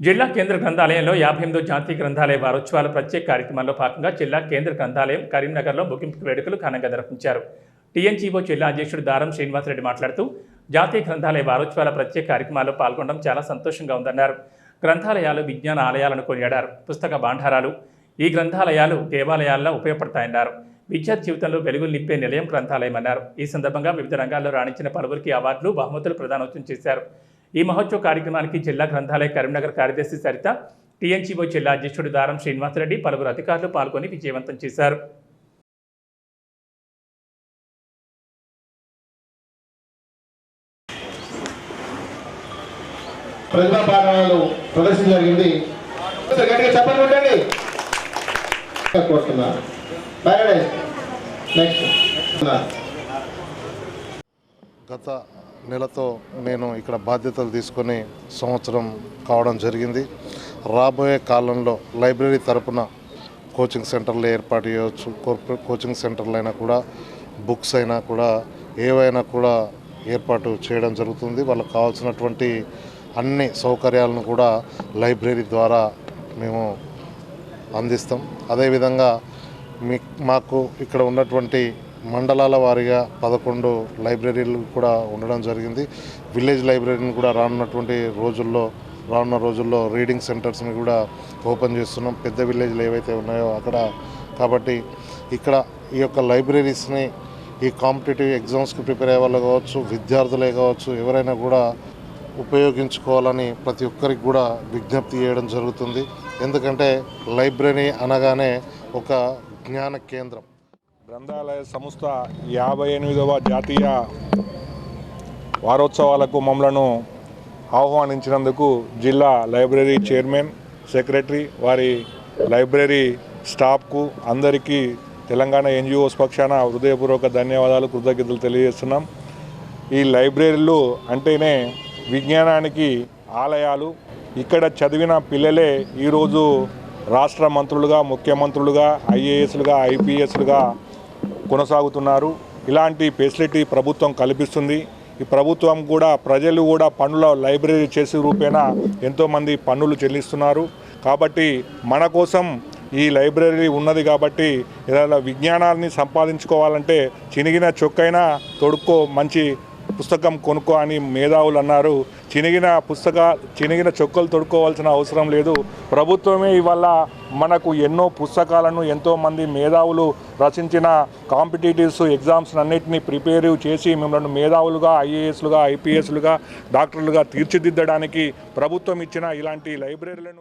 జిల్లా కేంద్ర గ్రంథాలయంలో యాభై ఎనిమిదో జాతీయ గ్రంథాలయ వారోత్సవాల ప్రత్యేక కార్యక్రమంలో భాగంగా జిల్లా కేంద్ర గ్రంథాలయం కరీంనగర్లో ముగింపు వేడుకలు ఘనంగా నిర్వహించారు. టీఎన్జీఓ జిల్లా అధ్యక్షుడు దారం శ్రీనివాసరెడ్డి మాట్లాడుతూ జాతీయ గ్రంథాలయ వారోత్సవాల ప్రత్యేక కార్యక్రమాల్లో పాల్గొనడం చాలా సంతోషంగా ఉందన్నారు. గ్రంథాలయాలు విజ్ఞాన ఆలయాలను కొనియాడారు. పుస్తక భాండారాలు ఈ గ్రంథాలయాలు దేవాలయాల్లో ఉపయోగపడతాయన్నారు. విద్యార్థి జీవితంలో వెలుగులు నింపే నిలయం గ్రంథాలయం అన్నారు ఈ సందర్భంగా వివిధ రంగాల్లో రాణించిన పలువురికి అవార్డులు బహుమతులు ప్రదానోత్సవం చేశారు. ఈ మహోత్సవ కార్యక్రమానికి జిల్లా గ్రంథాలయ కరీంనగర్ కార్యదర్శి సరిత టీఎన్జీఓ జిల్లా అధ్యక్షుడు దారం శ్రీనివాసరెడ్డి పలువురు అధికారులు పాల్గొని విజయవంతం చేశారు. ప్రతిభా పాఠశాలలో ప్రదర్శన జరిగింది. ఒకసారి గట్టిగా చెప్పండి ఉండండి. కోరుతున్నా. ప్యారడైజ్ నెక్స్ట్ గత నెలతో నేను ఇక్కడ బాధ్యతలు తీసుకొని సంవత్సరం కావడం జరిగింది. రాబోయే కాలంలో లైబ్రరీ తరపున కోచింగ్ సెంటర్లు ఏర్పాటు చేయవచ్చు. కోర్పొరేట్ కోచింగ్ సెంటర్లు అయినా కూడా బుక్స్ అయినా కూడా ఏవైనా కూడా ఏర్పాటు చేయడం జరుగుతుంది. వాళ్ళకు కావాల్సినటువంటి అన్ని సౌకర్యాలను కూడా లైబ్రరీ ద్వారా మేము అందిస్తాం. అదేవిధంగా మీ మాకు ఇక్కడ ఉన్నటువంటి మండలాల వారీగా పదకొండు లైబ్రరీలు కూడా ఉండడం జరిగింది. విలేజ్ లైబ్రరీని కూడా రానున్నటువంటి రోజుల్లో రానున్న రోజుల్లో రీడింగ్ సెంటర్స్ని కూడా ఓపెన్ చేస్తున్నాం. పెద్ద విలేజ్లు ఏవైతే ఉన్నాయో అక్కడ. కాబట్టి ఇక్కడ ఈ యొక్క లైబ్రరీస్ని ఈ కాంపిటేటివ్ ఎగ్జామ్స్కి ప్రిపేర్ అయ్యే వాళ్ళు కావచ్చు విద్యార్థులే కావచ్చు ఎవరైనా కూడా ఉపయోగించుకోవాలని ప్రతి ఒక్కరికి కూడా విజ్ఞప్తి చేయడం జరుగుతుంది. ఎందుకంటే లైబ్రరీ అనగానే ఒక జ్ఞాన కేంద్రం. గ్రంథాలయ సంస్థ యాభై ఎనిమిదవ జాతీయ వారోత్సవాలకు మమ్మలను ఆహ్వానించినందుకు జిల్లా లైబ్రరీ చైర్మన్ సెక్రటరీ వారి లైబ్రరీ స్టాఫ్కు అందరికీ తెలంగాణ ఎన్జిఓస్ పక్షాన హృదయపూర్వక ధన్యవాదాలు కృతజ్ఞతలు తెలియజేస్తున్నాం. ఈ లైబ్రరీలు అంటేనే విజ్ఞానానికి ఆలయాలు. ఇక్కడ చదివిన పిల్లలే ఈరోజు రాష్ట్ర మంత్రులుగా ముఖ్యమంత్రులుగా ఐఏఎస్లుగా ఐపీఎస్లుగా కొనసాగుతున్నారు. ఇలాంటి ఫెసిలిటీ ప్రభుత్వం కల్పిస్తుంది. ఈ ప్రభుత్వం కూడా ప్రజలు కూడా పన్నుల లైబ్రరీ చేసే రూపేణా ఎంతోమంది పన్నులు చెల్లిస్తున్నారు. కాబట్టి మన కోసం ఈ లైబ్రరీ ఉన్నది కాబట్టి ఇలా విజ్ఞానాన్ని సంపాదించుకోవాలంటే చినిగిన చొక్కైనా తొడుక్కో మంచి పుస్తకం కొనుక్కో అని మేధావులు అన్నారు. చినిగిన పుస్తక చినిగిన చొక్కలు తొడుక్కోవాల్సిన అవసరం లేదు. ప్రభుత్వమే ఇవాళ మనకు ఎన్నో పుస్తకాలను ఎంతోమంది మేధావులు రచించిన కాంపిటేటివ్స్ ఎగ్జామ్స్ అన్నింటినీ ప్రిపేర్ చేసి మిమ్మల్ని మేధావులుగా ఐఏఎస్లుగా ఐపీఎస్లుగా డాక్టర్లుగా తీర్చిదిద్దడానికి ప్రభుత్వం ఇచ్చిన ఇలాంటి లైబ్రరీలను